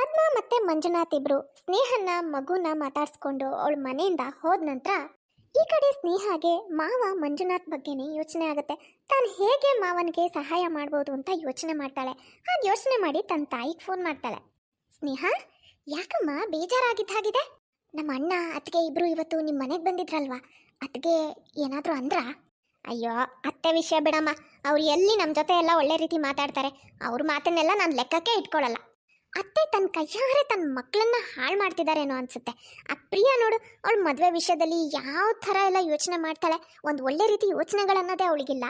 ಪದ್ಮ ಮತ್ತೆ ಮಂಜುನಾಥ್ ಇಬ್ರು ಸ್ನೇಹನ ಮಗುನ ಮಾತಾಡ್ಸ್ಕೊಂಡು ಅವಳ ಮನೆಯಿಂದ ಹೋದ ನಂತರ ಈ ಕಡೆ ಸ್ನೇಹಾಗೆ ಮಾವ ಮಂಜುನಾಥ್ ಬಗ್ಗೆನೇ ಯೋಚನೆ ಆಗುತ್ತೆ. ತಾನು ಹೇಗೆ ಮಾವನಿಗೆ ಸಹಾಯ ಮಾಡ್ಬೋದು ಅಂತ ಯೋಚನೆ ಮಾಡ್ತಾಳೆ. ಹಾಗೆ ಯೋಚನೆ ಮಾಡಿ ತನ್ನ ತಾಯಿಗೆ ಫೋನ್ ಮಾಡ್ತಾಳೆ. ಸ್ನೇಹ, ಯಾಕಮ್ಮ ಬೇಜಾರಾಗಿದ್ದ ಹಾಗಿದೆ ನಮ್ಮ ಅಣ್ಣ, ಅತ್ತಿಗೆ ಇಬ್ರು ಇವತ್ತು ನಿಮ್ಮ ಮನೆಗೆ ಬಂದಿದ್ರಲ್ವಾ? ಅತ್ತಿಗೆ ಏನಾದರೂ ಅಂದ್ರಾ? ಅಯ್ಯೋ, ಅತ್ತೆ ವಿಷಯ ಬಿಡಮ್ಮ. ಅವ್ರು ಎಲ್ಲಿ ನಮ್ಮ ಜೊತೆ ಎಲ್ಲ ಒಳ್ಳೆ ರೀತಿ ಮಾತಾಡ್ತಾರೆ. ಅವ್ರ ಮಾತನ್ನೆಲ್ಲ ನಾನು ಲೆಕ್ಕಕ್ಕೆ ಇಟ್ಕೊಳ್ಳಲ್ಲ ಅತ್ತೆ ತನ್ನ ಕೈಯಾರೆ ತನ್ನ ಮಕ್ಕಳನ್ನ ಹಾಳು ಮಾಡ್ತಿದ್ದಾರೇನೋ ಅನ್ಸುತ್ತೆ. ಆ ಪ್ರಿಯಾ ನೋಡು, ಅವಳ ಮದುವೆ ವಿಷಯದಲ್ಲಿ ಯಾವ ಥರ ಎಲ್ಲ ಯೋಚನೆ ಮಾಡ್ತಾಳೆ, ಒಂದು ಒಳ್ಳೆ ರೀತಿ ಯೋಚನೆಗಳನ್ನೋದೇ ಅವಳಿಗಿಲ್ಲ.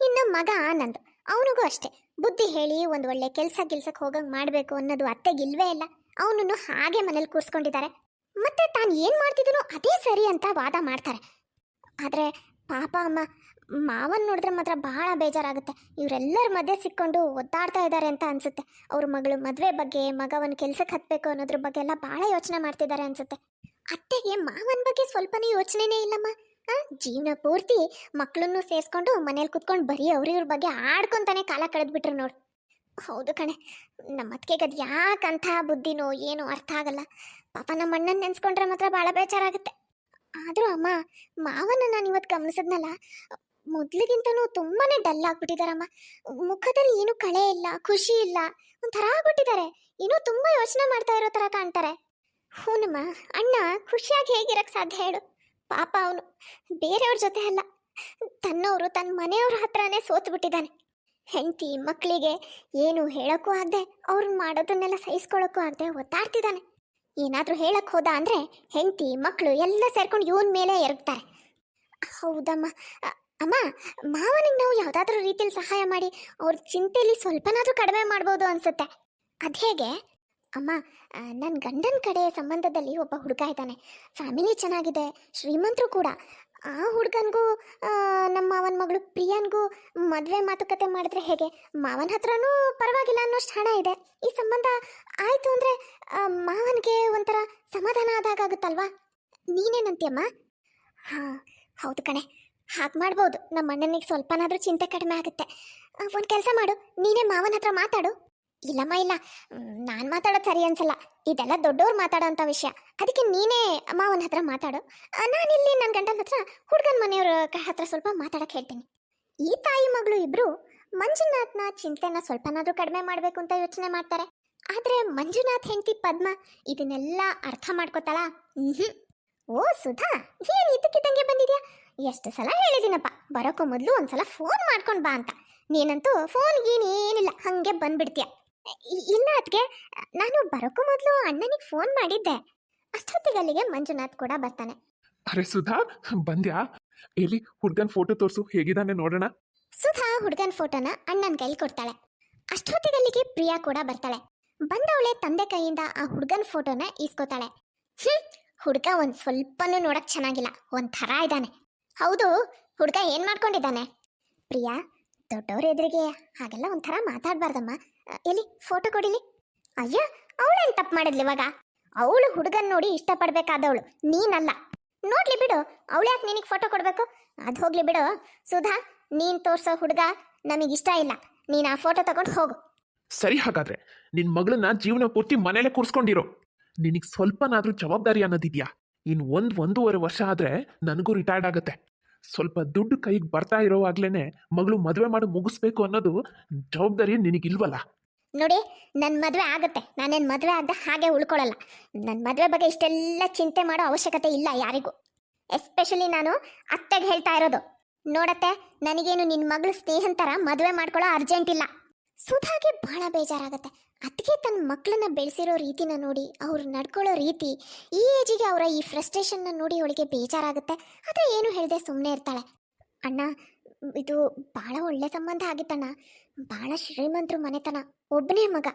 ಇನ್ನು ಮಗ ಆನಂದ್, ಅವನಿಗೂ ಅಷ್ಟೇ. ಬುದ್ಧಿ ಹೇಳಿ ಒಂದು ಒಳ್ಳೆ ಕೆಲಸ ಗಿಲ್ಸಕ್ಕೆ ಹೋಗಂಗೆ ಮಾಡಬೇಕು ಅನ್ನೋದು ಅತ್ತೆಗಿಲ್ವೇ ಇಲ್ಲ. ಅವನನ್ನು ಹಾಗೆ ಮನೇಲಿ ಕೂರಿಸ್ಕೊಂಡಿದ್ದಾರೆ ಮತ್ತೆ ತಾನು ಏನು ಮಾಡ್ತಿದ್ದನೋ ಅದೇ ಸರಿ ಅಂತ ವಾದ ಮಾಡ್ತಾರೆ. ಆದರೆ ಪಾಪ ಅಮ್ಮ ಮಾವನ್ ನೋಡಿದ್ರೆ ಮಾತ್ರ ಬಹಳ ಬೇಜಾರಾಗುತ್ತೆ. ಇವರೆಲ್ಲರ ಮಧ್ಯೆ ಸಿಕ್ಕೊಂಡು ಒದ್ದಾಡ್ತಾ ಇದ್ದಾರೆ ಅಂತ ಅನ್ಸುತ್ತೆ. ಅವ್ರ ಮಗಳು ಮದುವೆ ಬಗ್ಗೆ, ಮಗವನ್ ಕೆಲ್ಸಕ್ಕೆ ಹತ್ಬೇಕು ಅನ್ನೋದ್ರ ಬಗ್ಗೆ ಎಲ್ಲ ಬಹಳ ಯೋಚನೆ ಮಾಡ್ತಿದ್ದಾರೆ ಅನ್ಸುತ್ತೆ. ಅತ್ತೆಗೆ ಮಾವನ ಬಗ್ಗೆ ಸ್ವಲ್ಪನೂ ಯೋಚನೆನೇ ಇಲ್ಲಮ್ಮ. ಜೀವನ ಪೂರ್ತಿ ಮಕ್ಕಳನ್ನು ಸೇರಿಸ್ಕೊಂಡು ಮನೇಲಿ ಕುತ್ಕೊಂಡು ಬರೀ ಅವ್ರಿವ್ರ ಬಗ್ಗೆ ಆಡ್ಕೊಂತಾನೆ ಕಾಲ ಕಳೆದ್ಬಿಟ್ರು ನೋಡಿ. ಹೌದು ಕಣೆ. ನಮ್ಮ ಅತ್ತಿಗೆಗೆ ಅದು ಬುದ್ಧಿನೋ ಏನೋ ಅರ್ಥ ಆಗಲ್ಲ. ಪಾಪ ನಮ್ಮ ಅಣ್ಣನ ನೆನ್ಸ್ಕೊಂಡ್ರೆ ಮಾತ್ರ ಭಾಳ ಬೇಜಾರಾಗುತ್ತೆ. ಆದರೂ ಅಮ್ಮ ಮಾವನ ನಾನು ಇವತ್ತು ಗಮನಿಸಿದ್ನಲ್ಲ ಮೊದ್ಲಿಗಿಂತನೂ ತುಂಬಾನೇ ಡಲ್ ಆಗ್ಬಿಟ್ಟಿದಾರಮ್ಮ. ಮುಖದಲ್ಲಿ ಏನು ಕಳೆ ಇಲ್ಲ, ಖುಷಿ ಇಲ್ಲ, ಒಂಥರ ಆಗ್ಬಿಟ್ಟಿದ್ದಾರೆ ಏನೋ ತುಂಬಾ ಯೋಚನೆ ಮಾಡ್ತಾ ಇರೋ ತರ ಕಾಣ್ತಾರೆ. ಹೂನಮ್ಮ, ಅಣ್ಣ ಖುಷಿಯಾಗಿ ಹೇಗಿರಕ್ ಸಾಧ್ಯ ಹೇಳು? ಪಾಪ ಅವನು, ಬೇರೆಯವ್ರ ಜೊತೆ ಅಲ್ಲ. ತನ್ನವರು ತನ್ನ ಮನೆಯವ್ರ ಹತ್ರನೇ ಸೋತು ಬಿಟ್ಟಿದ್ದಾನೆ ಹೆಂಡತಿ ಮಕ್ಕಳಿಗೆ ಏನು ಹೇಳಕ್ಕೂ ಆಗದೆ ಅವ್ರನ್ನ ಮಾಡೋದನ್ನೆಲ್ಲ ಸಹಿಸ್ಕೊಳ್ಳೋಕ್ಕೂ ಆಗದೆ ಒತ್ತಾಡ್ತಿದ್ದಾನೆ ಏನಾದರೂ ಹೇಳಕ್ ಹೋದ ಅಂದ್ರೆ ಹೆಂಡತಿ ಮಕ್ಕಳು ಎಲ್ಲ ಸೇರ್ಕೊಂಡು ಇವನ್ ಮೇಲೆ ಎರಗ್ತಾರೆ. ಹೌದಮ್ಮ ಅಮ್ಮ, ಮಾವನಿಗೆ ನಾವು ಯಾವುದಾದ್ರೂ ರೀತಿಯಲ್ಲಿ ಸಹಾಯ ಮಾಡಿ ಅವ್ರ ಚಿಂತೆಯಲ್ಲಿ ಸ್ವಲ್ಪನಾದರೂ ಕಡಿಮೆ ಮಾಡ್ಬೋದು ಅನ್ಸುತ್ತೆ. ಅದು ಹೇಗೆ? ಅಮ್ಮ ನನ್ನ ಗಂಡನ ಕಡೆ ಸಂಬಂಧದಲ್ಲಿ ಒಬ್ಬ ಹುಡುಗ ಇದ್ದಾನೆ. ಫ್ಯಾಮಿಲಿ ಚೆನ್ನಾಗಿದೆ, ಶ್ರೀಮಂತರು ಕೂಡ. ಆ ಹುಡುಗನಿಗೂ ನಮ್ಮ ಮಾವನ ಮಗಳು ಪ್ರಿಯನ್ಗೂ ಮದುವೆ ಮಾತುಕತೆ ಮಾಡಿದ್ರೆ ಹೇಗೆ? ಮಾವನ ಹತ್ರನೂ ಪರವಾಗಿಲ್ಲ ಅನ್ನೋಷ್ಟು ಹಣ ಇದೆ. ಈ ಸಂಬಂಧ ಆಯಿತು ಅಂದರೆ ಮಾವನಿಗೆ ಒಂಥರ ಸಮಾಧಾನ ಆದಾಗುತ್ತಲ್ವಾ ನೀನೇನಂತೀಯಮ್ಮ? ಹಾಂ, ಹೌದು ಕಣೆ. ಹಾಗೆ ಮಾಡ್ಬೋದು. ನಮ್ಮ ಅಣ್ಣನಿಗೆ ಸ್ವಲ್ಪನಾದರೂ ಚಿಂತೆ ಕಡಿಮೆ ಆಗುತ್ತೆ. ಒಂದು ಕೆಲಸ ಮಾಡು. ನೀನೇ ಮಾವನ ಹತ್ರ ಮಾತಾಡು. ಇಲ್ಲಮ್ಮ, ಇಲ್ಲ. ನಾನು ಮಾತಾಡೋದು ಸರಿ ಅನ್ಸಲ್ಲ. ಇದೆಲ್ಲ ದೊಡ್ಡವ್ರು ಮಾತಾಡೋಂಥ ವಿಷಯ. ಅದಕ್ಕೆ ನೀನೇ ಮಾವನ ಹತ್ರ ಮಾತಾಡು. ನಾನಿಲ್ಲಿ ನನ್ನ ಗಂಡನ ಹತ್ರ ಹುಡುಗನ ಮನೆಯವ್ರ ಹತ್ರ ಸ್ವಲ್ಪ ಮಾತಾಡಕ್ಕೆ ಹೇಳ್ತೀನಿ. ಈ ತಾಯಿ ಮಗಳು ಇಬ್ರು ಮಂಜುನಾಥ್ನ ಚಿಂತೆನ ಸ್ವಲ್ಪನಾದ್ರೂ ಕಡಿಮೆ ಮಾಡಬೇಕು ಅಂತ ಯೋಚನೆ ಮಾಡ್ತಾರೆ. ಆದರೆ ಮಂಜುನಾಥ್ ಹೆಂಡತಿ ಪದ್ಮ ಇದನ್ನೆಲ್ಲ ಅರ್ಥ ಮಾಡ್ಕೋತಾಳ? ಹ್ಞೂ ಓ, ಸುಧಾ, ಏನು ಇದಕ್ಕಿದ್ದಂಗೆ ಬಂದಿದ್ಯಾ? ಎಷ್ಟು ಸಲ ಹೇಳಿದ್ದೀನಪ್ಪ ಬರೋಕ್ಕೂ ಮೊದಲು ಒಂದ್ಸಲ ಫೋನ್ ಮಾಡ್ಕೊಂಡು ಬಾ ಅಂತ. ನೀನಂತೂ ಫೋನ್ ಗೀನ್ ಏನಿಲ್ಲ ಹಂಗೆ ಬಂದ್ಬಿಡ್ತೀಯ. ಇ- ಇಲ್ಲ ಅದಕ್ಕೆ ನಾನು ಬರೋಕ್ಕೂ ಮೊದಲು ಅಣ್ಣನಿಗೆ ಫೋನ್ ಮಾಡಿದ್ದೆ. ಅಷ್ಟೊತ್ತಿಗೆ ಅಲ್ಲಿಗೆ ಮಂಜುನಾಥ್ ಕೂಡ ಬರ್ತಾನೆ. ಅರೆ ಸುಧಾ ಬಂದ್ಯಾ? ಎಲ್ಲಿ ಹುಡ್ಗನ್ ಫೋಟೋ ತೋರ್ಸು ಹೇಗಿದ್ದಾನೆ ನೋಡೋಣ. ಸುಧಾ ಹುಡ್ಗನ್ ಫೋಟೋನ ಅಣ್ಣನ ಕೈಲಿ ಕೊಡ್ತಾಳೆ. ಅಷ್ಟೊತ್ತಿಗೆ ಅಲ್ಲಿಗೆ ಪ್ರಿಯಾ ಕೂಡ ಬರ್ತಾಳೆ. ಬಂದವಳೆ ತಂದೆ ಕೈಯಿಂದ ಆ ಹುಡ್ಗನ್ ಫೋಟೋನ ಈಸ್ಕೋತಾಳೆ. ಹ್ಮ್ ಹುಡ್ಗ ಒಂದ್ ಸ್ವಲ್ಪನೂ ನೋಡಕ್ ಚೆನ್ನಾಗಿಲ್ಲ ಒಂಥರ ಥರ ಇದ್ದಾನೆ ಹೌದು, ಹುಡುಗ ಏನ್ ಮಾಡ್ಕೊಂಡಿದ್ದಾನೆ? ಪ್ರಿಯಾ, ದೊಡ್ಡವ್ರ ಎದುರಿಗೆ ಹಾಗೆಲ್ಲ ಒಂಥರ ಮಾತಾಡ್ಬಾರ್ದಮ್ಮ. ಎಲ್ಲಿ ಫೋಟೋ ಕೊಡಿಲಿ? ಅಯ್ಯ, ಅವಳೇನ್ ತಪ್ಪು ಮಾಡಿದ್ಲಿ ಇವಾಗ? ಅವಳು ಹುಡುಗನ್ ನೋಡಿ ಇಷ್ಟಪಡ್ಬೇಕಾದವಳು, ನೀನಲ್ಲ. ನೋಡ್ಲಿ ಬಿಡು ಯಾಕೆ ನಿನಗೆ ಫೋಟೋ ಕೊಡ್ಬೇಕು? ಅದು ಹೋಗ್ಲಿ ಬಿಡು. ಸುಧಾ, ನೀನ್ ತೋರ್ಸೋ ಹುಡುಗ ಇಷ್ಟ ಇಲ್ಲ. ನೀನ್ ಆ ಫೋಟೋ ತಗೊಂಡು ಹೋಗು. ಸರಿ ಹಾಗಾದ್ರೆ, ನಿನ್ ಮಗಳನ್ನ ಜೀವನ ಪೂರ್ತಿ ಮನೇಲೆ ಕೂರ್ಸ್ಕೊಂಡಿರೋ. ನಿನಗೆ ಸ್ವಲ್ಪನಾದ್ರೂ ಜವಾಬ್ದಾರಿ ಅನ್ನೋದಿದ್ಯಾ? ಇನ್ ಒಂದು ಒಂದೂವರೆ ವರ್ಷ ಆದ್ರೆ ನನಗೂ ರಿಟೈರ್ಡ್ ಆಗುತ್ತೆ. ಸ್ವಲ್ಪ ದುಡ್ಡು ಕೈಗೆ ಬರ್ತಾ ಇರೋವಾಗ್ಲೇ ಮಗಳು ಮದುವೆ ಮಾಡಿ ಮುಗಿಸ್ಬೇಕು ಅನ್ನೋದು ಜವಾಬ್ದಾರಿ ನಿನಗಿಲ್ವಲ್ಲ? ನೋಡಿ ನನ್ನ ಮದುವೆ ಆಗುತ್ತೆ. ನಾನೇನು ಮದುವೆ ಆದ ಹಾಗೆ ಉಳ್ಕೊಳ್ಳಲ್ಲ ನನ್ನ ಮದುವೆ ಬಗ್ಗೆ ಇಷ್ಟೆಲ್ಲ ಚಿಂತೆ ಮಾಡೋ ಅವಶ್ಯಕತೆ ಇಲ್ಲ ಯಾರಿಗೂ. ಎಸ್ಪೆಷಲಿ ನಾನು ಅತ್ತೆಗೆ ಹೇಳ್ತಾ ಇರೋದು. ನೋಡತ್ತೆ, ನನಗೇನು ನಿನ್ನ ಮಗಳು ಸ್ನೇಹನ್ ಥರ ಮದುವೆ ಮಾಡ್ಕೊಳ್ಳೋ ಅರ್ಜೆಂಟ್ ಇಲ್ಲ. ಸುಧಾಗೆ ಬಹಳ ಬೇಜಾರಾಗುತ್ತೆ. ಅದಕ್ಕೆ ತನ್ನ ಮಕ್ಕಳನ್ನ ಬೆಳೆಸಿರೋ ರೀತಿನ ನೋಡಿ, ಅವ್ರು ನಡ್ಕೊಳ್ಳೋ ರೀತಿ, ಈ ಏಜಿಗೆ ಅವರ ಈ ಫ್ರಸ್ಟ್ರೇಷನ್ನ ನೋಡಿ ಅವಳಿಗೆ ಬೇಜಾರಾಗುತ್ತೆ. ಆದರೆ ಏನು ಹೇಳಿದೆ ಸುಮ್ಮನೆ ಇರ್ತಾಳೆ. ಅಣ್ಣ, ಇದು ಭಾಳ ಒಳ್ಳೆ ಸಂಬಂಧ ಆಗಿತ್ತಣ್ಣ. ಭಾಳ ಶ್ರೀಮಂತರು ಮನೆತನ. ಒಬ್ಬನೇ ಮಗ.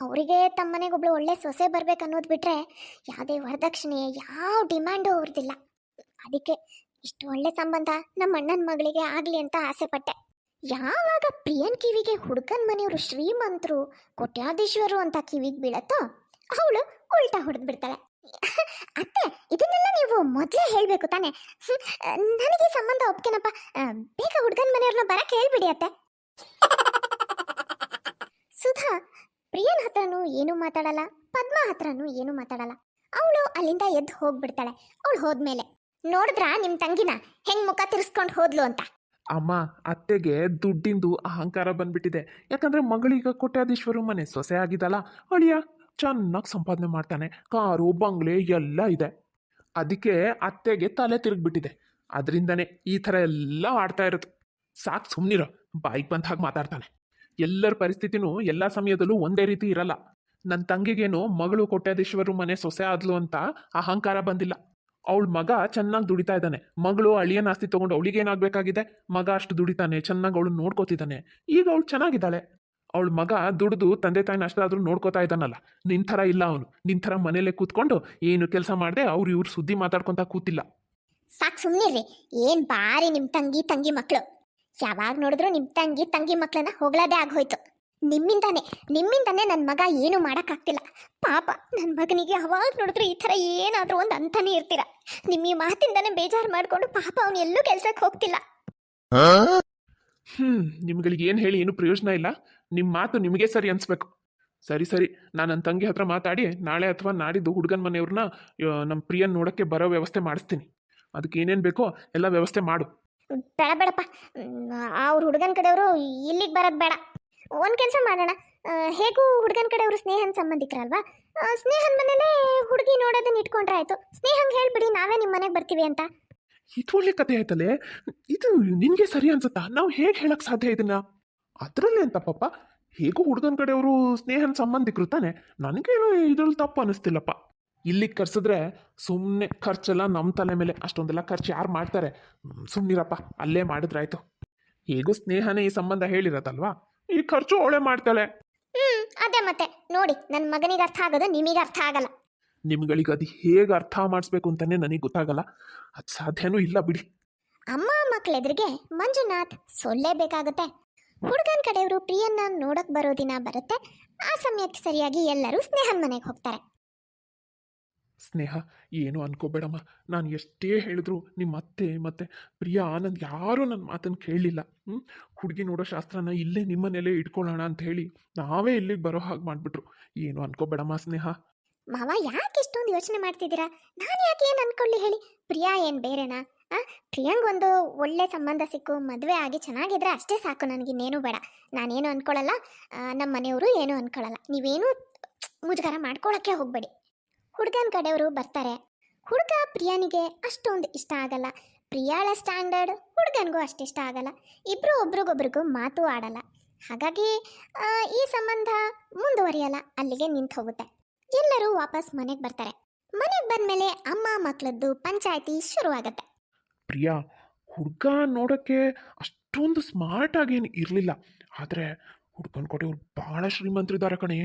ಅವರಿಗೆ ತಮ್ಮ ಮನೆಗೊಬ್ಳು ಒಳ್ಳೆ ಸೊಸೆ ಬರ್ಬೇಕು ಅನ್ನೋದು ಬಿಟ್ರೆ ಯಾವುದೇ ವರದಕ್ಷಿಣೆ, ಯಾವ ಡಿಮ್ಯಾಂಡು ಅವ್ರದ್ದಿಲ್ಲ ಅದಕ್ಕೆ ಇಷ್ಟು ಒಳ್ಳೆ ಸಂಬಂಧ ನಮ್ಮ ಅಣ್ಣನ ಮಗಳಿಗೆ ಆಗಲಿ ಅಂತ ಆಸೆ ಪಟ್ಟೆ. ಯಾವಾಗ ಪ್ರಿಯನ್ ಕಿವಿಗೆ ಹುಡುಗನ ಮನೆಯವರು ಶ್ರೀಮಂತರು, ಕೋಟ್ಯಾಧೀಶ್ವರು ಅಂತ ಕಿವಿಗೆ ಬೀಳತ್ತೋ, ಅವಳು ಉಲ್ಟಾ ಹೊಡೆದು ಬಿಡ್ತಾಳೆ ಅತ್ತೆ, ಇದನ್ನೆಲ್ಲ ನೀವು ಮೊದಲೇ ಹೇಳಬೇಕು ತಾನೆ. ನನಗೆ ಸಂಬಂಧ ಒಪ್ಕೆನಪ್ಪ ಬೇಗ ಹುಡುಗನ ಮನೆಯವ್ರನ್ನ ಬರಕ್ಕೆ ಹೇಳ್ಬಿಡಿ ಅತ್ತೆ. ಸುಧಾ, ಪ್ರಿಯನ್ ಹತ್ರನೂ ಏನು ಮಾತಾಡಲ್ಲ, ಪದ್ಮ ಹತ್ರನೂ ಏನು ಮಾತಾಡಲ್ಲ. ಅವಳು ಅಲ್ಲಿಂದ ಎದ್ದು ಹೋಗ್ಬಿಡ್ತಾಳೆ. ಅವಳು ಹೋದ್ಮೇಲೆ, ನೋಡಿದ್ರಾ ನಿಮ್ ತಂಗಿನ? ಹೆಂಗ್ ಮುಖ ತಿರ್ಸ್ಕೊಂಡು ಹೋದ್ಲು ಅಂತ. ಅಮ್ಮ, ಅತ್ತೆಗೆ ದುಡ್ಡಿಂದು ಅಹಂಕಾರ ಬಂದ್ಬಿಟ್ಟಿದೆ. ಯಾಕಂದ್ರೆ ಮಗಳೀಗ ಕೋಟ್ಯಾಧೀಶ್ವರ ಮನೆ ಸೊಸೆ ಆಗಿದಲ್ಲ, ಅಳಿಯ ಚೆನ್ನಾಗಿ ಸಂಪಾದನೆ ಮಾಡ್ತಾನೆ, ಕಾರು, ಬಂಗ್ಲೆ ಎಲ್ಲ ಇದೆ. ಅದಕ್ಕೆ ಅತ್ತೆಗೆ ತಲೆ ತಿರುಗ್ಬಿಟ್ಟಿದೆ. ಅದರಿಂದನೇ ಈ ಥರ ಎಲ್ಲ ಆಡ್ತಾ ಇರೋದು. ಸಾಕು ಸುಮ್ಮನಿರೋ ಬಾಯಿಗೆ ಬಂದ ಹಾಗೆ ಮಾತಾಡ್ತಾನೆ. ಎಲ್ಲರ ಪರಿಸ್ಥಿತಿನೂ ಎಲ್ಲ ಸಮಯದಲ್ಲೂ ಒಂದೇ ರೀತಿ ಇರಲ್ಲ. ನನ್ನ ತಂಗಿಗೇನು ಮಗಳು ಕೋಟ್ಯಾಧೀಶ್ವರ ಮನೆ ಸೊಸೆ ಆದ್ಲು ಅಂತ ಅಹಂಕಾರ ಬಂದಿಲ್ಲ. ಅವಳ ಮಗ ಚೆನ್ನಾಗಿ ದುಡಿತಾ ಇದ್ದಾನೆ. ಮಗಳು ಅಳಿಯನ ಆಸ್ತಿ ತಗೊಂಡು ಅವಳಿಗೆ ಏನಾಗಬೇಕಾಗಿದೆ? ಮಗ ಅಷ್ಟು ದುಡಿತಾನೆ, ಚೆನ್ನಾಗಿ ಅವಳು ನೋಡ್ಕೋತಿದ್ದಾನೆ. ಈಗ ಅವಳು ಚೆನ್ನಾಗಿದ್ದಾಳೆ. ಅವಳ ಮಗ ದುಡಿದು ತಂದೆ ತಾಯಿನ ಅಷ್ಟಾದರೂ ನೋಡ್ಕೋತಾ ಇದ್ದಾನಲ್ಲ. ನಿನ್ ಥರ ಇಲ್ಲ ಅವನು. ನಿನ್ ಥರ ಮನೆಯಲ್ಲೇ ಕೂತ್ಕೊಂಡು ಏನು ಕೆಲಸ ಮಾಡದೆ ಅವ್ರು ಇವ್ರು ಸುದ್ದಿ ಮಾತಾಡ್ಕೊಂತ ಕೂತಿಲ್ಲ. ಸಾಕು ಸುಮ್ಮನಿರ್ರಿ ಏನ್ ಬಾರಿ ನಿಮ್ಮ ತಂಗಿ ತಂಗಿ ಮಕ್ಕಳು ಯಾವಾಗ ನೋಡಿದ್ರು ನಿಮ್ಮ ತಂಗಿ ತಂಗಿ ಮಕ್ಕಳನ್ನ ಹೋಗ್ಲಾದೇ ಆಗೋಯ್ತು ನಿಮ್ಮಿಂದಾನೆ ನಿಮ್ಮಿಂದಾನೆ ನನ್ನ ಮಗ ಏನು ಮಾಡೋಕ್ಕಾಗ್ತಿಲ್ಲ. ಪಾಪ ನನ್ನ ಮಗನಿಗೆ ಅವಾಗ ನೋಡಿದ್ರು ಈ ಥರ ಏನಾದರೂ ಒಂದು ಅಂತಾನೆ ಇರ್ತೀರ. ನಿಮ್ಮ ಈ ಮಾತಿಂದಾನೆ ಬೇಜಾರು ಮಾಡಿಕೊಂಡು ಪಾಪ ಅವನು ಎಲ್ಲೂ ಕೆಲ್ಸಕ್ಕೆ ಹೋಗ್ತಿಲ್ಲ. ಹ್ಮ್ ನಿಮ್ಗಳಿಗೆ ಏನು ಹೇಳಿ ಏನು ಪ್ರಯೋಜನ ಇಲ್ಲ. ನಿಮ್ಮ ಮಾತು ನಿಮಗೆ ಸರಿ ಅನ್ಸ್ಬೇಕು. ಸರಿ ಸರಿ. ನಾನು ನನ್ನ ತಂಗಿ ಹತ್ರ ಮಾತಾಡಿ ನಾಳೆ ಅಥವಾ ನಾಡಿದ್ದು ಹುಡುಗನ ಮನೆಯವ್ರನ್ನ ನಮ್ಮ ಪ್ರಿಯನ್ ನೋಡಕ್ಕೆ ಬರೋ ವ್ಯವಸ್ಥೆ ಮಾಡಿಸ್ತೀನಿ. ಅದಕ್ಕೆ ಏನೇನು ಬೇಕೋ ಎಲ್ಲ ವ್ಯವಸ್ಥೆ ಮಾಡು. ಬೇಡ ಬೇಡಪ್ಪ. ಅವ್ರ ಹುಡುಗನ ಕಡೆಯವರು ಇಲ್ಲಿಗೆ ಬರೋದು ಬೇಡ. ಒಂದು ಕೆಲಸ ಮಾಡೋಣ. ಹೇಗೂ ಹುಡುಗನ ಕಡೆ ಅವರು ಸ್ನೇಹನ್ ಸಂಬಂಧಿಕರಲ್ವಾ? ಸ್ನೇಹನ್ ಮನೇಲೆ ಹುಡುಗಿ ನೋಡೋದನ್ನ ಇಟ್ಕೊಂಡ್ರೆ ಆಯ್ತು ಸ್ನೇಹಂಗೆ ಹೇಳ್ಬಿಡಿ, ನಾವೇ ನಿಮ್ಮ ಮನೆಗೆ ಬರ್ತೀವಿ ಅಂತ. ಇದು ಒಳ್ಳೆ ಕತೆ ಆಯ್ತಲ್ಲೇ? ಇದು ನಿನಗೆ ಸರಿ ಅನ್ಸುತ್ತಾ? ನಾವು ಹೇಗೆ ಹೇಳಕ್ ಸಾಧ್ಯ ಇದನ್ನ? ಅದರಲ್ಲೇ ಅಂತ ಪಾಪ. ಹೇಗೂ ಹುಡುಗನ ಕಡೆಯವರು ಸ್ನೇಹನ ಸಂಬಂಧಿಕರು ತಾನೆ? ನನಗೇನು ಇದ್ರಲ್ಲಿ ತಪ್ಪು ಅನಿಸ್ತಿಲ್ಲಪ್ಪ. ಇಲ್ಲಿಗೆ ಕರ್ಸಿದ್ರೆ ಸುಮ್ಮನೆ ಖರ್ಚೆಲ್ಲ ನಮ್ಮ ತಲೆ ಮೇಲೆ. ಅಷ್ಟೊಂದೆಲ್ಲ ಖರ್ಚು ಯಾರು ಮಾಡ್ತಾರೆ? ಸುಮ್ಮನಿರಪ್ಪ ಅಲ್ಲೇ ಮಾಡಿದ್ರಾಯ್ತು. ಹೇಗೂ ಸ್ನೇಹನೇ ಈ ಸಂಬಂಧ ಹೇಳಿರತ್ತಲ್ವಾ? ಈ ಖರ್ಚು ಅವಳೆ ಮಾಡ್ತಾಳೆ. ಹ್ಮ್ ಅದೇ ಮತ್ತೆ. ನೋಡಿ ನನ್ನ ಮಗನಿಗೆ ಅರ್ಥ ಆಗೋದು ನಿಮಗೆ ಅರ್ಥ ಆಗಲ್ಲ. ನಿಮ್ಗಳಿಗೆ ಅದು ಹೇಗೆ ಅರ್ಥ ಮಾಡಿಸ್ಬೇಕು ಅಂತಾನೆ ನನಗೆ ಗೊತ್ತಾಗಲ್ಲ. ಅದು ಸಾಧ್ಯನೂ ಇಲ್ಲ ಬಿಡಿ. ಅಮ್ಮ ಮಕ್ಕಳೆದ್ರಿಗೆ ಮಂಜುನಾಥ್ ಸೊಲ್ಲೇಬೇಕಾಗುತ್ತೆ ಹುಡುಗನ ಕಡೆಯವರು ಪ್ರಿಯನ್ನ ನೋಡಕ್ ಬರೋ ದಿನ ಬರುತ್ತೆ. ಆ ಸಮಯಕ್ಕೆ ಸರಿಯಾಗಿ ಎಲ್ಲರೂ ಸ್ನೇಹನ್ ಮನೆಗೆ ಹೋಗ್ತಾರೆ. ಸ್ನೇಹ, ಏನು ಅನ್ಕೋಬೇಡಮ್ಮ. ನಾನು ಎಷ್ಟೇ ಹೇಳಿದ್ರು ನಿಮ್ಮ ಅತ್ತೆ ಮತ್ತೆ ಪ್ರಿಯಾ ಆನಂದ್ ಯಾರೂ ನನ್ನ ಮಾತನ್ನು ಕೇಳಲಿಲ್ಲ ಹ್ಞೂ ಹುಡುಗಿ ನೋಡೋ ಶಾಸ್ತ್ರನ ಇಲ್ಲೇ ನಿಮ್ಮನೇಲೇ ಇಟ್ಕೊಳ್ಳೋಣ ಅಂತ ಹೇಳಿ ನಾವೇ ಇಲ್ಲಿಗೆ ಬರೋ ಹಾಗೆ ಮಾಡಿಬಿಟ್ರು. ಏನು ಅನ್ಕೋಬೇಡಮ್ಮ ಸ್ನೇಹ. ಮಾವ, ಯಾಕೆ ಇಷ್ಟೊಂದು ಯೋಚನೆ ಮಾಡ್ತಿದ್ದೀರಾ? ನಾನು ಯಾಕೆ ಏನು ಅನ್ಕೊಳ್ಳಿ ಹೇಳಿ. ಪ್ರಿಯಾ ಏನು ಬೇರೆನಾ? ಆ? ಪ್ರಿಯಾಂಗೊಂದು ಒಳ್ಳೆ ಸಂಬಂಧ ಸಿಕ್ಕು, ಮದುವೆ ಆಗಿ ಚೆನ್ನಾಗಿದ್ರೆ ಅಷ್ಟೇ ಸಾಕು ನನಗೆ ಇನ್ನೇನು ಬೇಡ. ನಾನೇನು ಅನ್ಕೊಳ್ಳಲ್ಲ ನಮ್ಮ ಮನೆಯವರು ಏನೂ ಅನ್ಕೊಳ್ಳಲ್ಲ ನೀವೇನು ಮುಜುಗರ ಮಾಡ್ಕೊಳ್ಳೋಕ್ಕೆ ಹೋಗಬೇಡಿ. ಹುಡುಗನ ಕಡೆಯವರು ಬರ್ತಾರೆ. ಹುಡುಗ ಪ್ರಿಯಾನಿಗೆ ಅಷ್ಟೊಂದು ಇಷ್ಟ ಆಗಲ್ಲ. ಪ್ರಿಯಾಳ ಸ್ಟ್ಯಾಂಡರ್ಡ್ ಹುಡುಗನಿಗೂ ಅಷ್ಟು ಇಷ್ಟ ಆಗಲ್ಲ. ಇಬ್ಬರು ಒಬ್ರಿಗೊಬ್ರಿಗೂ ಮಾತು ಆಡಲ್ಲ. ಹಾಗಾಗಿ ಈ ಸಂಬಂಧ ಮುಂದುವರಿಯಲ್ಲ. ಅಲ್ಲಿಗೆ ನಿಂತು ಹೋಗುತ್ತೆ. ಎಲ್ಲರೂ ವಾಪಸ್ ಮನೆಗೆ ಬರ್ತಾರೆ. ಮನೆಗೆ ಬಂದ್ಮೇಲೆ ಅಮ್ಮ ಮಕ್ಕಳದ್ದು ಪಂಚಾಯತಿ ಶುರುವಾಗುತ್ತೆ. ಪ್ರಿಯಾ ಹುಡುಗ ನೋಡೋಕ್ಕೆ ಅಷ್ಟೊಂದು ಸ್ಮಾರ್ಟ್ ಆಗೇನು ಇರಲಿಲ್ಲ. ಆದರೆ ಹುಡುಗನ ಕೊಟ್ಟಿ ಭಾಳ ಶ್ರೀಮಂತರಿದ್ದಾರೆ ಕಣೇ.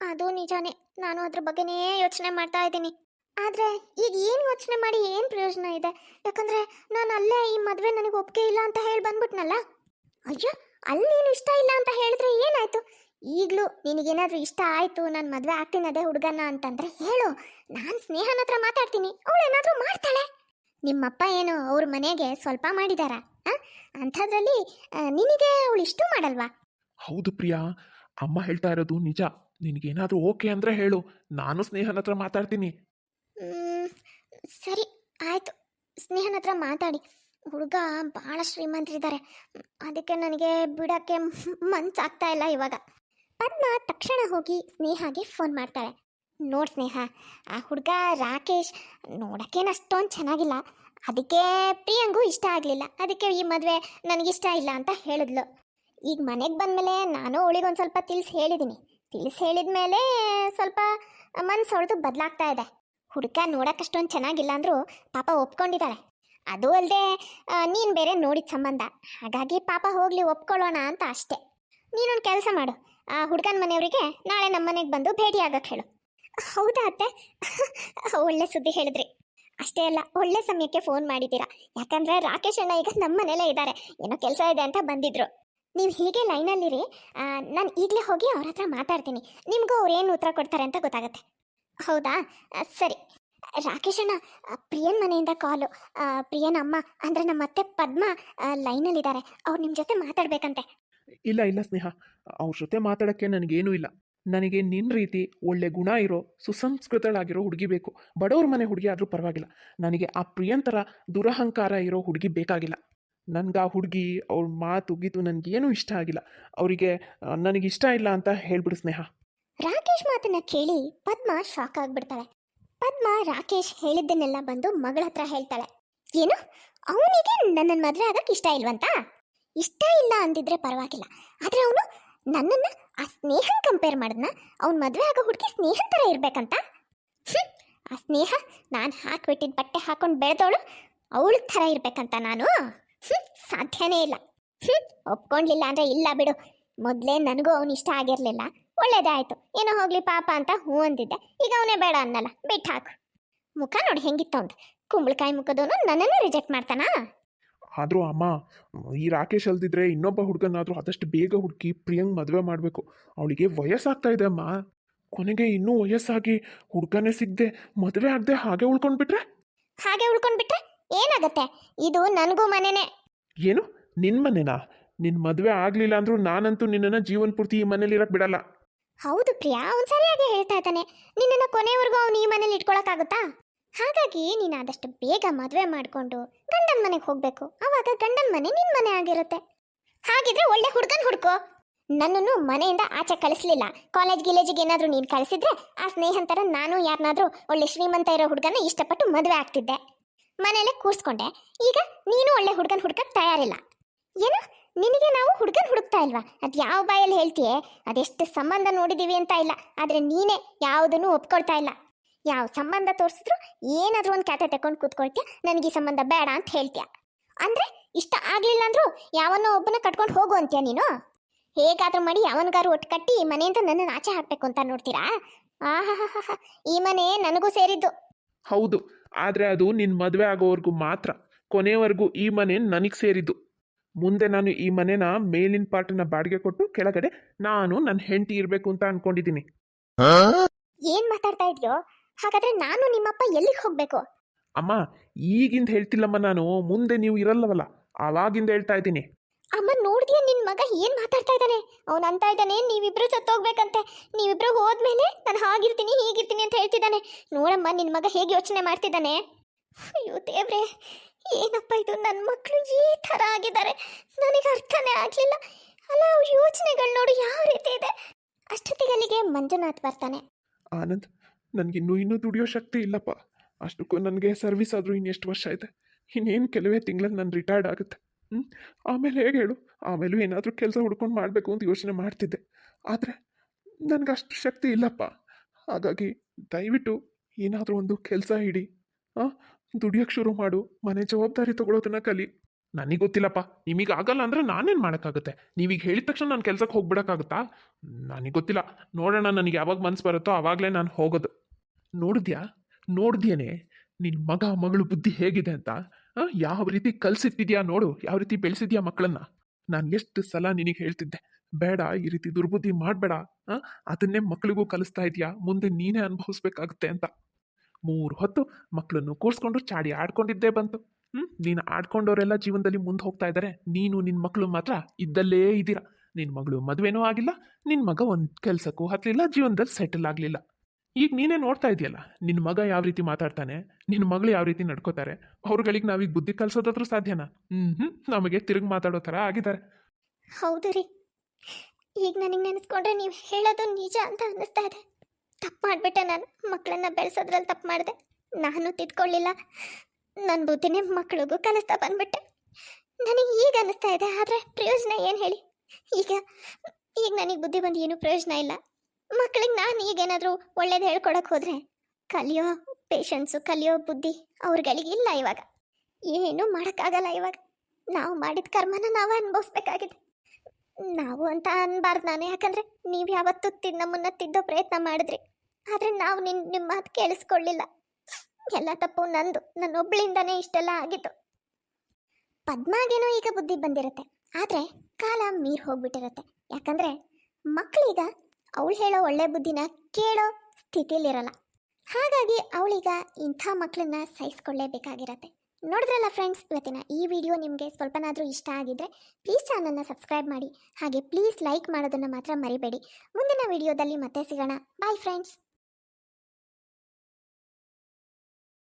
ಅದು ನಿಜಾನೇ. ನಾನು ಅದ್ರ ಬಗ್ಗೆನೇ ಯೋಚನೆ ಮಾಡ್ತಾ ಇದ್ದೀನಿ. ಆದ್ರೆ ಈಗ ಏನು ಯೋಚನೆ ಮಾಡಿ ಏನು ಪ್ರಯೋಜನ ಇದೆ? ಯಾಕಂದ್ರೆ ನಾನು ಅಲ್ಲೇ ಈ ಮದುವೆ ನನಗೆ ಒಪ್ಪಿಗೆ ಇಲ್ಲ ಅಂತ ಹೇಳಿ ಬಂದ್ಬಿಟ್ನಲ್ಲ? ಅಯ್ಯೋ ಅಲ್ಲಿ ನೀನು ಇಷ್ಟ ಇಲ್ಲ ಅಂತ ಹೇಳಿದ್ರೆ ಏನಾಯ್ತು? ಈಗಲೂ ನಿನಗೇನಾದ್ರೂ ಇಷ್ಟ ಆಯ್ತು ನಾನು ಮದುವೆ ಆಗ್ತೀನಿ ಅದೇ ಹುಡುಗನ ಅಂತಂದ್ರೆ ಹೇಳು. ನಾನು ಸ್ನೇಹನ ಹತ್ರ ಮಾತಾಡ್ತೀನಿ. ಅವಳು ಏನಾದರೂ ಮಾಡ್ತಾಳೆ. ನಿಮ್ಮಪ್ಪ ಏನು ಅವ್ರ ಮನೆಗೆ ಸ್ವಲ್ಪ ಮಾಡಿದಾರ ಅಂಥದ್ರಲ್ಲಿ ನಿನಗೆ ಅವಳು ಇಷ್ಟು ಮಾಡಲ್ವಾ? ಹೌದು ಪ್ರಿಯಾ, ಅಮ್ಮ ಹೇಳ್ತಾ ಇರೋದು ನಿಜ. ನಿನಗೇನಾದರೂ ಓಕೆ ಅಂದರೆ ಹೇಳು. ನಾನು ಸ್ನೇಹನ ಹತ್ರ ಮಾತಾಡ್ತೀನಿ. ಸರಿ, ಆಯಿತು. ಸ್ನೇಹನ ಹತ್ರ ಮಾತಾಡಿ. ಹುಡುಗ ಭಾಳ ಶ್ರೀಮಂತರಿದ್ದಾರೆ ಅದಕ್ಕೆ ನನಗೆ ಬಿಡೋಕ್ಕೆ ಮನ್ಸಾಗ್ತಾ ಇಲ್ಲ ಇವಾಗ. ಪದ್ಮ ತಕ್ಷಣ ಹೋಗಿ ಸ್ನೇಹಗೆ ಫೋನ್ ಮಾಡ್ತಾಳೆ. ನೋಡ್ ಸ್ನೇಹ, ಆ ಹುಡುಗ ರಾಕೇಶ್ ನೋಡೋಕ್ಕೇನು ಅಷ್ಟೊಂದು ಚೆನ್ನಾಗಿಲ್ಲ. ಅದಕ್ಕೆ ಪ್ರಿಯಂಗೂ ಇಷ್ಟ ಆಗಲಿಲ್ಲ. ಅದಕ್ಕೆ ಈ ಮದುವೆ ನನಗಿಷ್ಟ ಇಲ್ಲ ಅಂತ ಹೇಳಿದ್ಲು. ಈಗ ಮನೆಗೆ ಬಂದಮೇಲೆ ನಾನು ಅವಳಿಗೊಂದು ಸ್ವಲ್ಪ ತಿಳಿಸಿ ಹೇಳಿದ್ದೀನಿ ತಿಳಿಸಿ ಹೇಳಿದ ಮೇಲೆ ಸ್ವಲ್ಪ ಮನ್ಸು ಹೊಡೆದು ಬದಲಾಗ್ತಾ ಇದೆ. ಹುಡುಗ ನೋಡೋಕ್ಕಷ್ಟೊಂದು ಚೆನ್ನಾಗಿಲ್ಲ ಅಂದರೂ ಪಾಪ ಒಪ್ಕೊಂಡಿದ್ದಾಳೆ ಅದು ಅಲ್ಲದೆ ನೀನು ಬೇರೆ ನೋಡಿದ ಸಂಬಂಧ. ಹಾಗಾಗಿ ಪಾಪ ಹೋಗಲಿ ಒಪ್ಕೊಳ್ಳೋಣ ಅಂತ ಅಷ್ಟೇ. ನೀನೊಂದು ಕೆಲಸ ಮಾಡು. ಆ ಹುಡುಗನ ಮನೆಯವರಿಗೆ ನಾಳೆ ನಮ್ಮ ಮನೆಗೆ ಬಂದು ಭೇಟಿ ಆಗಕ್ಕೆ ಹೇಳು. ಹೌದಾ ಅತ್ತೆ? ಒಳ್ಳೆ ಸುದ್ದಿ ಹೇಳಿದ್ರಿ. ಅಷ್ಟೇ ಅಲ್ಲ, ಒಳ್ಳೆ ಸಮಯಕ್ಕೆ ಫೋನ್ ಮಾಡಿದ್ದೀರಾ. ಯಾಕಂದ್ರೆ ರಾಕೇಶ್ ಅಣ್ಣ ಈಗ ನಮ್ಮ ಮನೇಲೇ ಇದ್ದಾರೆ. ಏನೋ ಕೆಲಸ ಇದೆ ಅಂತ ಬಂದಿದ್ರು. ನೀವು ಹೀಗೆ ಲೈನಲ್ಲಿರಿ ನಾನು ಈಗಲೇ ಹೋಗಿ ಅವ್ರ ಹತ್ರ ಮಾತಾಡ್ತೀನಿ. ನಿಮಗೂ ಅವ್ರು ಏನು ಉತ್ತರ ಕೊಡ್ತಾರೆ ಅಂತ ಗೊತ್ತಾಗುತ್ತೆ. ಹೌದಾ? ಸರಿ. ರಾಕೇಶ್ ಅಣ್ಣ ಪ್ರಿಯನ್ ಮನೆಯಿಂದ ಕಾಲು. ಪ್ರಿಯನ್ ಅಮ್ಮ, ಅಂದರೆ ನಮ್ಮ ಅತ್ತೆ ಪದ್ಮ ಲೈನಲ್ಲಿದ್ದಾರೆ. ಅವ್ರು ನಿಮ್ಮ ಜೊತೆ ಮಾತಾಡ್ಬೇಕಂತೆ. ಇಲ್ಲ ಇಲ್ಲ ಸ್ನೇಹ. ಅವ್ರ ಜೊತೆ ಮಾತಾಡೋಕ್ಕೆ ನನಗೇನೂ ಇಲ್ಲ. ನನಗೆ ನಿನ್ನ ರೀತಿ ಒಳ್ಳೆ ಗುಣ ಇರೋ, ಸುಸಂಸ್ಕೃತಳಾಗಿರೋ ಹುಡುಗಿ ಬೇಕು. ಬಡವ್ರ ಮನೆ ಹುಡುಗಿ ಆದರೂ ಪರವಾಗಿಲ್ಲ. ನನಗೆ ಆ ಪ್ರಿಯಂತರ ದುರಹಂಕಾರ ಇರೋ ಹುಡುಗಿ ಬೇಕಾಗಿಲ್ಲ. ನನಗೆ ಆ ಹುಡುಗಿ ಅವ್ರ ಮಾತು ಗೀತು ನನಗೇನೂ ಇಷ್ಟ ಆಗಿಲ್ಲ. ಅವರಿಗೆ ನನಗೆ ಇಷ್ಟ ಇಲ್ಲ ಅಂತ ಹೇಳ್ಬಿಡು ಸ್ನೇಹ. ರಾಕೇಶ್ ಮಾತನ್ನ ಕೇಳಿ ಪದ್ಮ ಶಾಕ್ ಆಗ್ಬಿಡ್ತಾಳೆ. ಪದ್ಮ ರಾಕೇಶ್ ಹೇಳಿದ್ದನ್ನೆಲ್ಲ ಬಂದು ಮಗಳ ಹತ್ರ ಹೇಳ್ತಾಳೆ. ಏನು? ಅವನಿಗೆ ನನ್ನನ್ನು ಮದುವೆ ಆಗಕ್ಕೆ ಇಷ್ಟ ಇಲ್ವಂತ? ಇಷ್ಟ ಇಲ್ಲ ಅಂದಿದ್ರೆ ಪರವಾಗಿಲ್ಲ. ಆದ್ರೆ ಅವನು ನನ್ನನ್ನ ಆ ಸ್ನೇಹ ಕಂಪೇರ್ ಮಾಡಿದ್ನ? ಅವ್ನ ಮದುವೆ ಆಗೋ ಹುಡುಗಿ ಸ್ನೇಹ ಥರ ಇರಬೇಕಂತ? ಆ ಸ್ನೇಹ ನಾನು ಹಾಕ್ಬಿಟ್ಟಿದ್ದ ಬಟ್ಟೆ ಹಾಕೊಂಡು ಬೆಳೆದವಳು ಅವಳ ಥರ ಇರಬೇಕಂತ ನಾನು? ಸಾಧ್ಯನೇ ಇಲ್ಲ. ಹ್ಞೂ ಒಪ್ಕೊಂಡ್ಲಿಲ್ಲ ಅಂದ್ರೆ ಇಲ್ಲ ಬಿಡು. ಮೊದಲೇ ನನಗೂ ಅವನು ಇಷ್ಟ ಆಗಿರಲಿಲ್ಲ. ಒಳ್ಳೇದೇ ಆಯ್ತು ಏನೋ ಹೋಗಲಿ ಪಾಪ ಅಂತ ಹೂ ಅಂದಿದ್ದೆ. ಈಗ ಅವನೇ ಬೇಡ ಅನ್ನಲ್ಲ. ಬಿಟ್ಟು ಹಾಕು. ಮುಖ ನೋಡಿ ಹೆಂಗಿತ್ತು ಅವ್ನು ಕುಂಬಳಕಾಯಿ ಮುಖದವನು ನನ್ನನ್ನು ರಿಜೆಕ್ಟ್ ಮಾಡ್ತಾನ? ಆದರೂ ಅಮ್ಮ ಈ ರಾಕೇಶ್ ಅಲ್ದಿದ್ರೆ ಇನ್ನೊಬ್ಬ ಹುಡುಗನಾದರೂ ಆದಷ್ಟು ಬೇಗ ಹುಡುಕಿ ಪ್ರಿಯಂಗ್ ಮದುವೆ ಮಾಡಬೇಕು. ಅವಳಿಗೆ ವಯಸ್ಸಾಗ್ತಾ ಇದೆ ಅಮ್ಮ. ಕೊನೆಗೆ ಇನ್ನೂ ವಯಸ್ಸಾಗಿ ಹುಡುಗನೇ ಸಿಗದೆ ಮದುವೆ ಆಗದೆ ಹಾಗೆ ಉಳ್ಕೊಂಡ್ಬಿಟ್ರೆ? ಹಾಗೆ ಉಳ್ಕೊಂಡ್ಬಿಟ್ರೆ? ಏನಾಗತ್ತೆ? ಇದು ನನಗೂ ಮನೆನೇ. ಏನು? ನಿನ್ನ ಮನೆನಾ? ನಿನ್ನ ಮದುವೆ ಆಗಲಿಲ್ಲ ಅಂದ್ರು ನಾನಂತೂ ನಿನ್ನನ್ನು ಜೀವನ ಪೂರ್ತಿ ಈ ಮನೇಲಿ ಇರಕ್ಕೆ ಬಿಡಲ್ಲ. ಹೌದು ಪ್ರಿಯಾ ಅವ್ನು ಸರಿಯಾಗಿ ಹೇಳ್ತಾ ಇದ್ದಾನೆ. ನಿನ್ನನ್ನು ಕೊನೆವರೆಗೂ ಅವ್ನು ಈ ಮನೇಲಿ ಇಟ್ಕೊಳಕ್ಕಾಗುತ್ತಾ? ಹಾಗಾಗಿ ನೀನು ಆದಷ್ಟು ಬೇಗ ಮದುವೆ ಮಾಡ್ಕೊಂಡು ಗಂಡನ ಮನೆಗೆ ಹೋಗ್ಬೇಕು. ಅವಾಗ ಗಂಡನ ಮನೆ ನಿನ್ನ ಮನೆ ಆಗಿರುತ್ತೆ. ಹಾಗಿದ್ರೆ ಒಳ್ಳೆ ಹುಡ್ಗನ್ ಹುಡ್ಕೋ. ನನ್ನನ್ನು ಮನೆಯಿಂದ ಆಚೆ ಕಳಿಸ್ಲಿಲ್ಲ. ಕಾಲೇಜ್ ಗಿಲೇಜಿಗೆ ಏನಾದರೂ ನೀನು ಕಳಿಸಿದ್ರೆ ಆ ಸ್ನೇಹಂತರ ನಾನು ಯಾರನ್ನಾದ್ರೂ ಒಳ್ಳೆ ಶ್ರೀಮಂತ ಇರೋ ಹುಡುಗನ ಇಷ್ಟಪಟ್ಟು ಮದುವೆ ಆಗ್ತಿದ್ದೆ. ಮನೆಯಲ್ಲೇ ಕೂರ್ಸ್ಕೊಂಡೆ. ಈಗ ನೀನು ಒಳ್ಳೆ ಹುಡುಗನ ಹುಡುಕಕ್ಕೆ ತಯಾರಿಲ್ಲ. ಏನು? ನಿನಗೆ ನಾವು ಹುಡುಗನ ಹುಡುಕ್ತಾ ಇಲ್ವಾ? ಅದು ಯಾವ ಬಾಯಲ್ಲಿ ಹೇಳ್ತೀಯೇ? ಅದೆಷ್ಟು ಸಂಬಂಧ ನೋಡಿದೀವಿ ಅಂತ ಇಲ್ಲ. ಆದ್ರೆ ನೀನೇ ಯಾವುದನ್ನು ಒಪ್ಕೊಳ್ತಾ ಇಲ್ಲ. ಯಾವ ಸಂಬಂಧ ತೋರಿಸಿದ್ರು ಏನಾದರೂ ಒಂದು ಕ್ಯಾತೆ ತಗೊಂಡು ಕೂತ್ಕೊಳ್ತೀಯ? ನನಗೆ ಈ ಸಂಬಂಧ ಬೇಡ ಅಂತ ಹೇಳ್ತೀಯ. ಅಂದ್ರೆ ಇಷ್ಟ ಆಗಲಿಲ್ಲ ಅಂದರೂ ಯಾವನ್ನೋ ಒಬ್ಬನ ಕಟ್ಕೊಂಡು ಹೋಗು ಅಂತೀಯ ನೀನು? ಹೇಗಾದ್ರೂ ಮಾಡಿ ಯಾವನಿಗಾರು ಒಟ್ಟು ಕಟ್ಟಿ ಈ ಮನೆಯಿಂದ ನನ್ನನ್ನು ಆಚೆ ಹಾಕ್ಬೇಕು ಅಂತ ನೋಡ್ತೀರಾ? ಆಹಾ ಈ ಮನೆ ನನಗೂ ಸೇರಿದ್ದು. ಹೌದು. ಆದರೆ ಅದು ನಿನ್ನ ಮದುವೆ ಆಗೋವರೆಗೂ ಮಾತ್ರ. ಕೊನೆವರೆಗೂ ಈ ಮನೆ ನನಗೆ ಸೇರಿದ್ದು. ಮುಂದೆ ನಾನು ಈ ಮನೆನ ಮೇಲಿನ ಪಾರ್ಟಿನ ಬಾಡಿಗೆ ಕೊಟ್ಟು ಕೆಳಗಡೆ ನಾನು ನನ್ನ ಹೆಂಡತಿ ಇರಬೇಕು ಅಂತ ಅನ್ಕೊಂಡಿದ್ದೀನಿ ಏನ್ ಮಾತಾಡ್ತಾ ಇದ್ಯೋ? ಹಾಗಾದ್ರೆ ನಾನು ನಿಮ್ಮಪ್ಪ ಎಲ್ಲಿಗೆ ಹೋಗ್ಬೇಕು? ಅಮ್ಮ ಈಗಿಂದ ಹೇಳ್ತಿಲ್ಲಮ್ಮ ನಾನು. ಮುಂದೆ ನೀವು ಇರಲ್ಲವಲ್ಲ. ಆವಾಗಿಂದ ಹೇಳ್ತಾ ಇದ್ದೀನಿ. ಅಮ್ಮ ನೋಡಿದ್ಯಾ ನಿನ್ ಮಗ ಏನು ಮಾತಾಡ್ತಾ ಇದ್ದಾನೆ? ಅವನು ಅಂತ ಇದ್ದಾನೆ, ನೀವಿಬ್ರು ಸತ್ತೋಗ್ಬೇಕಂತೆ. ನೀವಿಬ್ರು ಹೋದ್ಮೇಲೆ ನಾನು ಹಾಗಿರ್ತೀನಿ, ಹೀಗಿರ್ತೀನಿ ಅಂತ ಹೇಳ್ತಿದ್ದಾನೆ. ನೋಡಮ್ಮ, ನಿನ್ ಮಗ ಹೇಗೆ ಯೋಚನೆ ಮಾಡ್ತಿದ್ದಾನೆ? ಅಯ್ಯೋ ದೇವ್ರೆ, ಏನಪ್ಪ ಇದು? ನನ್ನ ಮಕ್ಕಳು ಈ ಥರ ಆಗಿದ್ದಾರೆ. ನನಗೆ ಅರ್ಥನೇ ಆಗಲಿಲ್ಲ. ಅಲ್ಲ, ಅವ್ರ ಯೋಚನೆಗಳು ನೋಡು, ಯಾವ ರೀತಿ ಇದೆ? ಅಷ್ಟೊತ್ತಿಗೆ ಅಲ್ಲಿಗೆ ಮಂಜುನಾಥ್ ಬರ್ತಾನೆ. ಆನಂದ್, ನನಗಿನ್ನೂ ಇನ್ನೂ ದುಡಿಯೋ ಶಕ್ತಿ ಇಲ್ಲಪ್ಪ. ಅಷ್ಟಕ್ಕೂ ನನಗೆ ಸರ್ವಿಸ್ ಆದರೂ ಇನ್ನೆಷ್ಟು ವರ್ಷ ಇದೆ ಇನ್ನೇನು ಕೆಲವೇ ತಿಂಗಳಲ್ಲಿ ನಾನು ರಿಟೈರ್ಡ್ ಆಗುತ್ತೆ. ಆಮೇಲೆ ಹೇಗೆ ಹೇಳು. ಆಮೇಲೂ ಏನಾದರೂ ಕೆಲಸ ಹುಡ್ಕೊಂಡು ಮಾಡಬೇಕು ಅಂತ ಯೋಚನೆ ಮಾಡ್ತಿದ್ದೆ. ಆದರೆ ನನಗೆ ಅಷ್ಟು ಶಕ್ತಿ ಇಲ್ಲಪ್ಪ. ಹಾಗಾಗಿ ದಯವಿಟ್ಟು ಏನಾದರೂ ಒಂದು ಕೆಲಸ ಹಿಡಿ ಹಾಂ ದುಡಿಯೋಕ್ಕೆ ಶುರು ಮಾಡು. ಮನೆ ಜವಾಬ್ದಾರಿ ತಗೊಳ್ಳೋದನ್ನ ಕಲಿ. ನನಗೆ ಗೊತ್ತಿಲ್ಲಪ್ಪ. ನಿಮಗೆ ಆಗಲ್ಲ ಅಂದರೆ ನಾನೇನು ಮಾಡೋಕ್ಕಾಗುತ್ತೆ? ನೀವೀಗ ಹೇಳಿದ ತಕ್ಷಣ ನಾನು ಕೆಲಸಕ್ಕೆ ಹೋಗ್ಬಿಡೋಕ್ಕಾಗುತ್ತಾ? ನನಗೆ ಗೊತ್ತಿಲ್ಲ. ನೋಡೋಣ ನನಗೆ ಯಾವಾಗ ಮನ್ಸು ಬರುತ್ತೋ ಆವಾಗಲೇ ನಾನು ಹೋಗೋದು. ನೋಡಿದ್ಯಾ? ನೋಡ್ದೇನೆ ನಿನ್ನ ಮಗ, ಮಗಳು ಬುದ್ಧಿ ಹೇಗಿದೆ ಅಂತ? ಯಾವ ರೀತಿ ಕಲ್ಸಿಟ್ಟಿದ್ಯಾ ನೋಡು, ಯಾವ ರೀತಿ ಬೆಳೆಸಿದ್ಯಾ ಮಕ್ಕಳನ್ನ. ನಾನು ಎಷ್ಟು ಸಲ ನಿನಗೆ ಹೇಳ್ತಿದ್ದೆ, ಬೇಡ, ಈ ರೀತಿ ದುರ್ಬುದ್ಧಿ ಮಾಡಬೇಡ ಅದನ್ನೇ ಮಕ್ಕಳಿಗೂ ಕಲಿಸ್ತಾ ಇದೆಯಾ, ಮುಂದೆ ನೀನೇ ಅನುಭವಿಸ್ಬೇಕಾಗುತ್ತೆ ಅಂತ. ಮೂರು ಹೊತ್ತು ಮಕ್ಕಳನ್ನು ಕೂರಿಸ್ಕೊಂಡು ಚಾಡಿ ಆಡ್ಕೊಂಡಿದ್ದೇ ಬಂತು. ಹ್ಞೂ ನೀನು ಆಡ್ಕೊಂಡವರೆಲ್ಲ ಜೀವನದಲ್ಲಿ ಮುಂದೆ ಹೋಗ್ತಾ ಇದ್ದಾರೆ ನೀನು ನಿನ್ನ ಮಕ್ಕಳು ಮಾತ್ರ ಇದ್ದಲ್ಲೇ ಇದ್ದೀರಾ. ನಿನ್ನ ಮಗಳು ಮದುವೆನೂ ಆಗಿಲ್ಲ ನಿನ್ನ ಮಗ ಒಂದು ಕೆಲಸಕ್ಕೂ ಹತ್ತಲಿಲ್ಲ ಜೀವನದಲ್ಲಿ ಸೆಟಲ್ ಆಗಲಿಲ್ಲ. ಈಗ ನೀನೇ ನೋಡ್ತಾ ಇದೆಯಲ್ಲ ನಿನ್ನ ಮಗ ಯಾವ ರೀತಿ ಮಾತಾಡ್ತಾನೆ ನಿನ್ನ ಮಗಳು ಯಾವ ರೀತಿ ನಡ್ಕೋತಾರೆ, ಅವ್ರುಗಳಿಗೆ ನಾವೀಗ ಬುದ್ಧಿ ಕಲ್ಸೋದಾದ್ರೂ ಸಾಧ್ಯನಾ? ಹ್ಞೂ ಹ್ಞೂ ನಮಗೆ ತಿರುಗಿ ಮಾತಾಡೋ ಥರ ಆಗಿದ್ದಾರೆ. ಹೌದು ರೀ. ಈಗ ನನಗೆ ನೆನೆಸ್ಕೊಂಡ್ರೆ ನೀವು ಹೇಳೋದು ನಿಜ ಅಂತ ಅನ್ನಿಸ್ತಾ ಇದೆ. ತಪ್ಪು ಮಾಡಿಬಿಟ್ಟೆ ನಾನು ಮಕ್ಕಳನ್ನ ಬೆಳೆಸೋದ್ರಲ್ಲಿ ತಪ್ಪು ಮಾಡಿದೆ. ನಾನು ತಿದ್ಕೊಳ್ಳಿಲ್ಲ. ನನ್ನ ಬುದ್ಧಿನೇ ಮಕ್ಕಳಿಗೂ ಕಲಿಸ್ತಾ ಬಂದ್ಬಿಟ್ಟೆ. ನನಗೆ ಈಗ ಅನ್ನಿಸ್ತಾ ಇದೆ, ಆದರೆ ಪ್ರಯೋಜನ ಏನು ಹೇಳಿ? ಈಗ ಈಗ ನನಗೆ ಬುದ್ಧಿ ಬಂದು ಏನೂ ಪ್ರಯೋಜನ ಇಲ್ಲ. ಮಕ್ಕಳಿಗೆ ನಾನು ಈಗೇನಾದರೂ ಒಳ್ಳೇದು ಹೇಳ್ಕೊಡಕ್ಕೆ ಹೋದರೆ ಕಲಿಯೋ ಪೇಷನ್ಸು ಕಲಿಯೋ ಬುದ್ಧಿ ಅವ್ರುಗಳಿಗೆ ಇಲ್ಲ ಇವಾಗ. ಏನೂ ಮಾಡೋಕ್ಕಾಗಲ್ಲ ಇವಾಗ. ನಾವು ಮಾಡಿದ ಕರ್ಮನ ನಾವು ಅನುಭವಿಸ್ಬೇಕಾಗಿದೆ. ನಾವು ಅಂತ ಅನ್ಬಾರ್ದು ನಾನು, ಯಾಕಂದರೆ ನೀವು ಯಾವತ್ತೂ ತಿನ್ನ ಮುನ್ನ ತಿದ್ದೋ ಪ್ರಯತ್ನ ಮಾಡಿದ್ರಿ. ಆದರೆ ನಾವು ನಿನ್ನ ನಿಮ್ಮ ಮಾತು ಕೇಳಿಸ್ಕೊಳ್ಳಿಲ್ಲ. ಎಲ್ಲ ತಪ್ಪು ನಂದು. ನನ್ನ ಒಬ್ಳಿಂದನೇ ಇಷ್ಟೆಲ್ಲ ಆಗಿತ್ತು ಪದ್ಮಾಗೇನೋ ಈಗ ಬುದ್ಧಿ ಬಂದಿರುತ್ತೆ. ಆದರೆ ಕಾಲ ಮೀರ್ ಹೋಗ್ಬಿಟ್ಟಿರುತ್ತೆ. ಯಾಕಂದರೆ ಮಕ್ಕಳೀಗ ಅವಳು ಹೇಳೋ ಒಳ್ಳೆ ಬುದ್ಧಿನ ಕೇಳೋ ಸ್ಥಿತಿಲಿರಲ್ಲ ಹಾಗಾಗಿ ಅವಳೀಗ ಇಂಥ ಮಕ್ಕಳನ್ನ ಸಹಿಸ್ಕೊಳ್ಳೇಬೇಕಾಗಿರತ್ತೆ. ನೋಡಿದ್ರಲ್ಲ ಫ್ರೆಂಡ್ಸ್ ಇವತ್ತಿನ ಈ ವಿಡಿಯೋ ನಿಮಗೆ ಸ್ವಲ್ಪನಾದರೂ ಇಷ್ಟ ಆಗಿದ್ರೆ ಪ್ಲೀಸ್ ಚಾನಲ್ನ ಸಬ್ಸ್ಕ್ರೈಬ್ ಮಾಡಿ. ಹಾಗೆ ಪ್ಲೀಸ್ ಲೈಕ್ ಮಾಡೋದನ್ನು ಮಾತ್ರ ಮರಿಬೇಡಿ. ಮುಂದಿನ ವಿಡಿಯೋದಲ್ಲಿ ಮತ್ತೆ ಸಿಗೋಣ. Bye friends